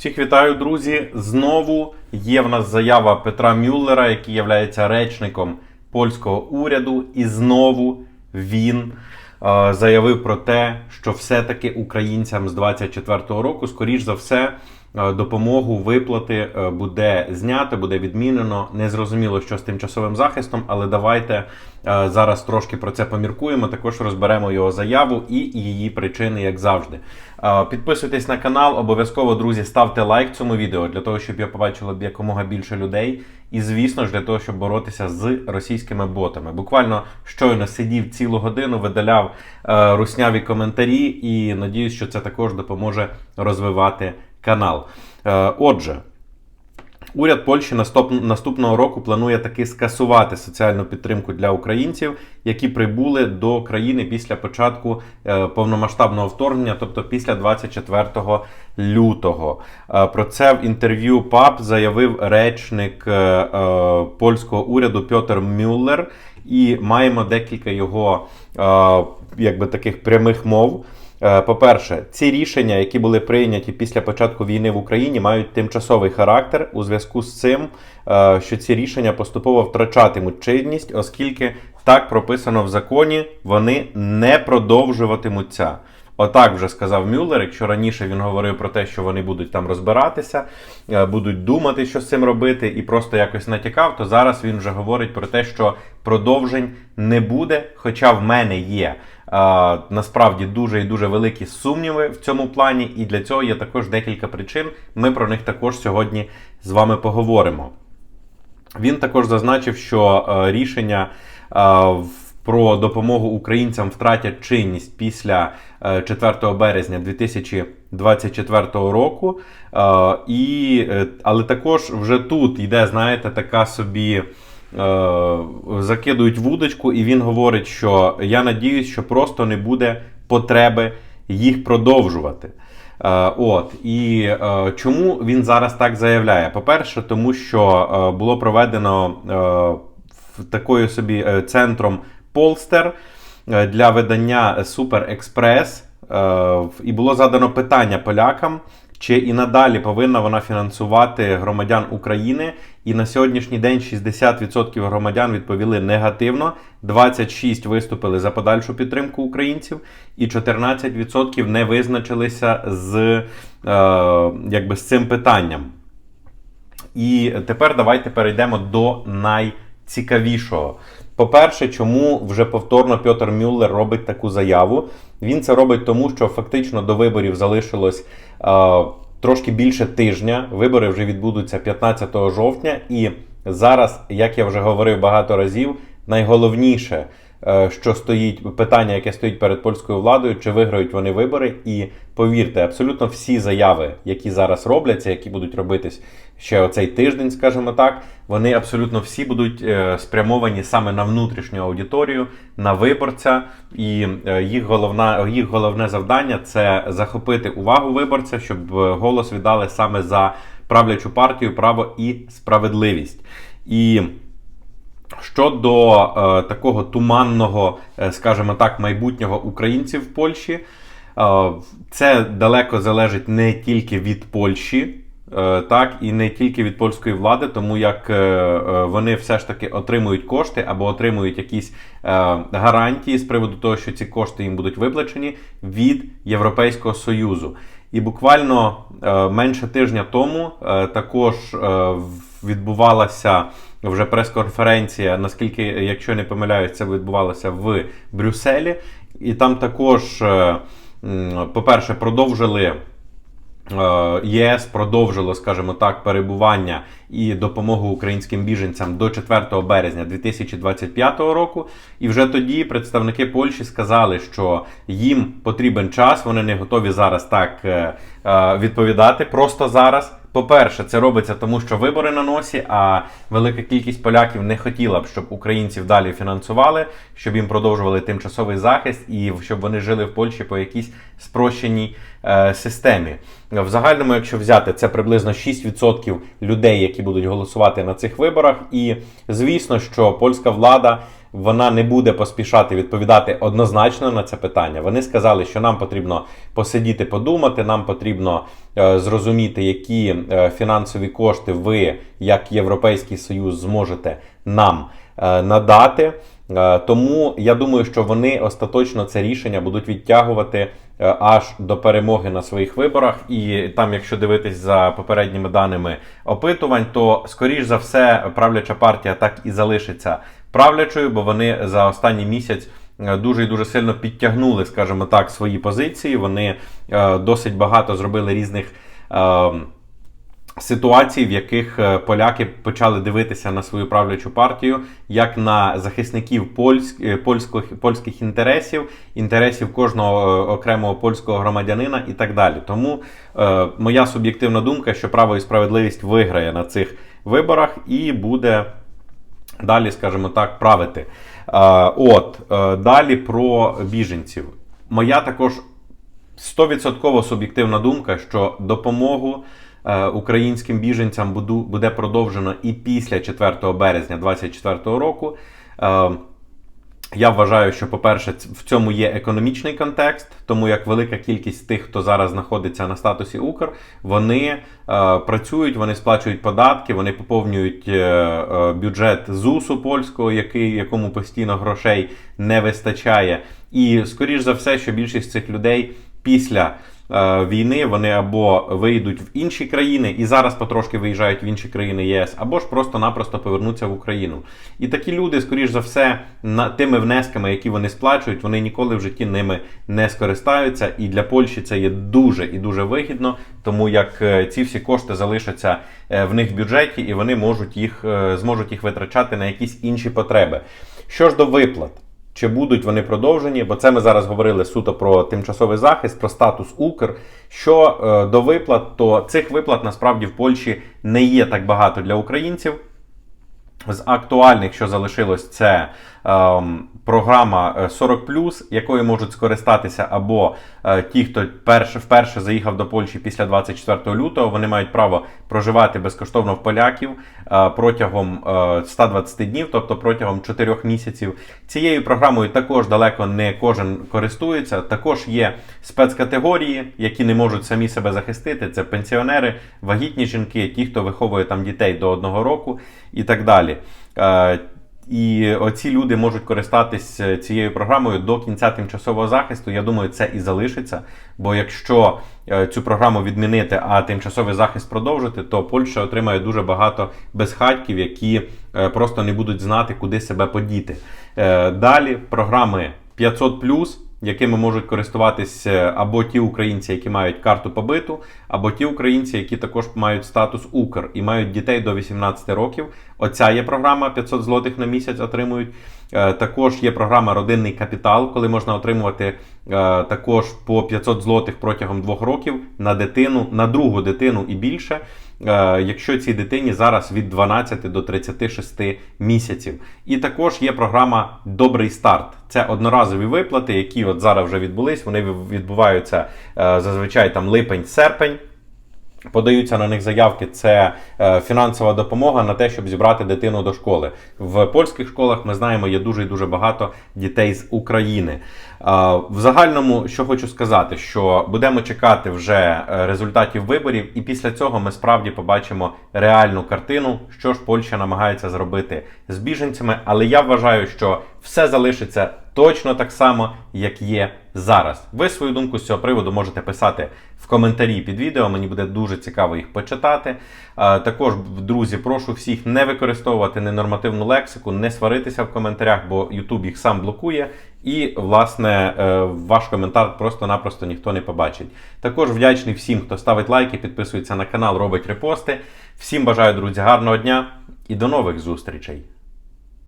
Всіх вітаю, друзі. Знову є в нас заява Петра Мюллера, який є речником польського уряду, і знову він е, заявив про те, що все-таки українцям з 24-го року, скоріш за все, допомогу виплати е, буде знято, буде відмінено. Незрозуміло, що з тимчасовим захистом, але давайте е, зараз трошки про це поміркуємо. Також розберемо його заяву і її причини, як завжди. Е, Підписуйтесь на канал, обов'язково, друзі, ставте лайк цьому відео для того, щоб я побачила якомога більше людей. І, звісно ж, для того, щоб боротися з російськими ботами. Буквально щойно сидів цілу годину, видаляв е, русняві коментарі, і надіюсь, що це також допоможе розвивати канал. Е, отже. Уряд Польщі наступного року планує таки скасувати соціальну підтримку для українців, які прибули до країни після початку е, повномасштабного вторгнення, тобто після 24 лютого. Е, Про це в інтерв'ю ПАП заявив речник польського уряду Пьотр Мюллер. І маємо декілька його якби таких прямих мов. Е, По-перше, ці рішення, які були прийняті після початку війни в Україні, мають тимчасовий характер у зв'язку з цим, е, що ці рішення поступово втрачатимуть чинність, оскільки так прописано в законі, вони не продовжуватимуться. Отак вже сказав Мюллер. Якщо раніше він говорив про те, що вони будуть там розбиратися, е, будуть думати, що з цим робити, і просто якось натякав, то зараз він вже говорить про те, що продовжень не буде. Хоча в мене є насправді дуже і дуже великі сумніви в цьому плані, і для цього є також декілька причин. Ми про них також сьогодні з вами поговоримо. Він також зазначив, що е, рішення е, про допомогу українцям втратять чинність після е, 4 березня 2024 року. Е, і, е, але також вже тут йде, знаєте, така собі. Е, Закидують вудочку, і він говорить, що я надіюсь, що просто не буде потреби їх продовжувати. Е, От і е, чому він зараз так заявляє? По-перше, тому що було проведено такою собі центром Полстер для видання Супер Експрес. І було задано питання полякам, чи і надалі повинна вона фінансувати громадян України. І на сьогоднішній день 60% громадян відповіли негативно, 26% виступили за подальшу підтримку українців, і 14% не визначилися з, е, якби, з цим питанням. І тепер давайте перейдемо до найцікавішого. По-перше, чому вже повторно Пьотер Мюллер робить таку заяву? Він це робить тому, що фактично до виборів залишилось е, трошки більше тижня. Вибори вже відбудуться 15 жовтня, і зараз, як я вже говорив багато разів, найголовніше, що стоїть питання, яке стоїть перед польською владою, чи виграють вони вибори. І повірте, абсолютно всі заяви, які зараз робляться, які будуть робитись ще оцей тиждень, скажімо так, вони абсолютно всі будуть е, спрямовані саме на внутрішню аудиторію, на виборця, і е, їх головна їх головне завдання це захопити увагу виборця, щоб е, голос віддали саме за правлячу партію, право і справедливість. І Щодо е, такого туманного, е, скажімо так, майбутнього українців в Польщі, е, це далеко залежить не тільки від Польщі, е, так і не тільки від польської влади, тому як е, е, вони все ж таки отримують кошти або отримують якісь е, гарантії з приводу того, що ці кошти їм будуть виплачені від Європейського Союзу. І буквально е, менше тижня тому е, також е, відбувалася вже прес-конференція, наскільки, якщо не помиляюсь, це відбувалося в Брюсселі. І там також, е, по-перше, продовжили. Е, ЄС продовжило, скажімо так, перебування і допомогу українським біженцям до 4 березня 2025 року. І вже тоді представники Польщі сказали, що їм потрібен час, вони не готові зараз так е, відповідати просто зараз. По-перше, це робиться тому, що вибори на носі, а велика кількість поляків не хотіла б, щоб українців далі фінансували, щоб їм продовжували тимчасовий захист і щоб вони жили в Польщі по якійсь спрощеній е, системі. В загальному, якщо взяти, це приблизно 6% людей, які будуть голосувати на цих виборах. І звісно, що польська влада вона не буде поспішати відповідати однозначно на це питання. Вони сказали, що нам потрібно посидіти, подумати, нам потрібно е, зрозуміти, які е, фінансові кошти ви, як Європейський Союз, зможете нам е, надати. Е, Тому я думаю, що вони остаточно це рішення будуть відтягувати е, аж до перемоги на своїх виборах. І там, якщо дивитись за попередніми даними опитувань, то скоріш за все правляча партія так і залишиться правлячою, бо вони за останній місяць. е, Дуже і дуже сильно підтягнули, скажімо так, свої позиції. Вони е, досить багато зробили різних е, ситуацій, в яких е, поляки почали дивитися на свою правлячу партію як на захисників польськ, польських, польських інтересів, інтересів кожного окремого польського громадянина і так далі. Тому моя суб'єктивна думка, що право і справедливість виграє на цих виборах і буде далі, скажімо так, правити. Е, От е, далі про біженців. Моя також 100% суб'єктивна думка, що допомогу е, українським біженцям буде продовжено і після 4 березня 2024 року. Я вважаю, що, по-перше, в цьому є економічний контекст, тому як велика кількість тих, хто зараз знаходиться на статусі Укр, вони е, працюють, вони сплачують податки, вони поповнюють е, е, бюджет ЗУСу польського, який, якому постійно грошей не вистачає. І скоріш за все, що більшість цих людей після війни вони або виїдуть в інші країни і зараз потрошки виїжджають в інші країни ЄС, або ж просто-напросто повернуться в Україну. І такі люди, скоріш за все, на тими внесками, які вони сплачують, вони ніколи в житті ними не скористаються. І для Польщі це є дуже і дуже вигідно, тому як е, ці всі кошти залишаться е, в них в бюджеті, і вони можуть їх е, зможуть їх витрачати на якісь інші потреби. Що ж до виплат. Чи будуть вони продовжені? Бо це ми зараз говорили суто про тимчасовий захист, про статус Укр. Що е, до виплат, то цих виплат насправді в Польщі не є так багато для українців. З актуальних, що залишилось, це ем, програма е, 40 якою можуть скористатися або е, ті, хто перше, вперше заїхав до Польщі після 24 лютого, вони мають право проживати безкоштовно в поляків е, протягом е, 120 днів, тобто протягом 4 місяців. Цією програмою також далеко не кожен користується. Також є спецкатегорії, які не можуть самі себе захистити. Це пенсіонери, вагітні жінки, ті, хто виховує там дітей до одного року і так далі. Е, І оці люди можуть користатись е, цією програмою до кінця тимчасового захисту. Я думаю, це і залишиться. Бо якщо е, цю програму відмінити, а тимчасовий захист продовжити, то Польща отримає дуже багато безхатьків, які просто не будуть знати, куди себе подіти. Далі програми 500 якими можуть користуватись е, або ті українці, які мають карту побиту, або ті українці, які також мають статус Укр і мають дітей до 18 років. Оця є програма 500 злотих на місяць отримують. Е, Також є програма Родинний капітал, коли можна отримувати е, також по 500 злотих протягом двох років на дитину, на другу дитину і більше. е, Якщо цій дитині зараз від 12 до 36 місяців, і також є програма Добрий старт. Це одноразові виплати, які от зараз вже відбулись. Вони відбуваються зазвичай там липень-серпень. Подаються на них заявки. Це е, фінансова допомога на те, щоб зібрати дитину до школи. В польських школах ми знаємо, є дуже і дуже багато дітей з України. Е, в загальному, що хочу сказати, що будемо чекати вже е, результатів виборів, і після цього ми справді побачимо реальну картину, що ж Польща намагається зробити з біженцями. Але я вважаю, що все залишиться точно так само, як є зараз. Ви свою думку з цього приводу можете писати в коментарі під відео. Мені буде дуже цікаво їх почитати. Також, друзі, прошу всіх не використовувати ненормативну лексику, не сваритися в коментарях, бо YouTube їх сам блокує. І, власне, е, ваш коментар просто-напросто ніхто не побачить. Також вдячний всім, хто ставить лайки, підписується на канал, робить репости. Всім бажаю, друзі, гарного дня і до нових зустрічей!